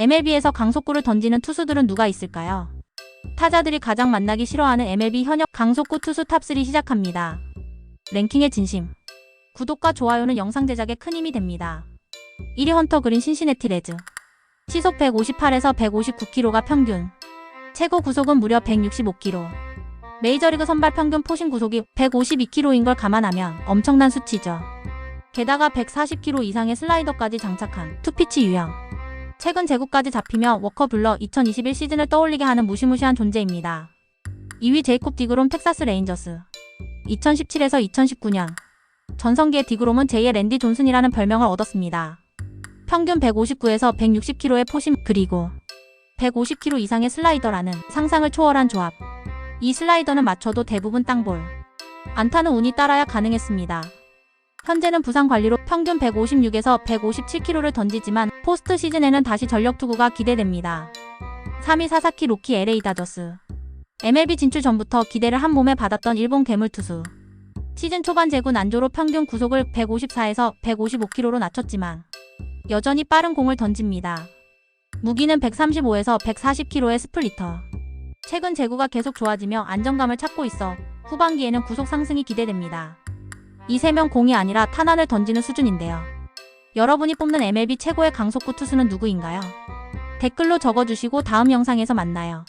MLB에서 강속구를 던지는 투수들은 누가 있을까요? 타자들이 가장 만나기 싫어하는 MLB 현역 강속구 투수 탑3 시작합니다. 랭킹의 진심. 구독과 좋아요는 영상 제작에 큰 힘이 됩니다. 1위 헌터 그린 신시내티 레즈. 시속 158에서 159km가 평균. 최고 구속은 무려 165km. 메이저리그 선발 평균 포신 구속이 152km인 걸 감안하면 엄청난 수치죠. 게다가 140km 이상의 슬라이더까지 장착한 투피치 유형. 최근 제구까지 잡히며 워커 블러 2021 시즌을 떠올리게 하는 무시무시한 존재입니다. 2위 제이콥 디그롬 텍사스 레인저스. 2017에서 2019년 전성기의 디그롬은 제2의 랜디 존슨이라는 별명을 얻었습니다. 평균 159에서 160km의 포심 그리고 150km 이상의 슬라이더라는 상상을 초월한 조합. 이 슬라이더는 맞춰도 대부분 땅볼. 안타는 운이 따라야 가능했습니다. 현재는 부상 관리로 평균 156에서 157km를 던지지만 포스트 시즌에는 다시 전력 투구가 기대됩니다. 3위 사사키 로키 LA 다저스. MLB 진출 전부터 기대를 한 몸에 받았던 일본 괴물 투수. 시즌 초반 제구 난조로 평균 구속을 154에서 155km로 낮췄지만 여전히 빠른 공을 던집니다. 무기는 135에서 140km의 스플리터. 최근 제구가 계속 좋아지며 안정감을 찾고 있어 후반기에는 구속 상승이 기대됩니다. 이 세 명 공이 아니라 탄환을 던지는 수준인데요. 여러분이 뽑는 MLB 최고의 강속구 투수는 누구인가요? 댓글로 적어주시고 다음 영상에서 만나요.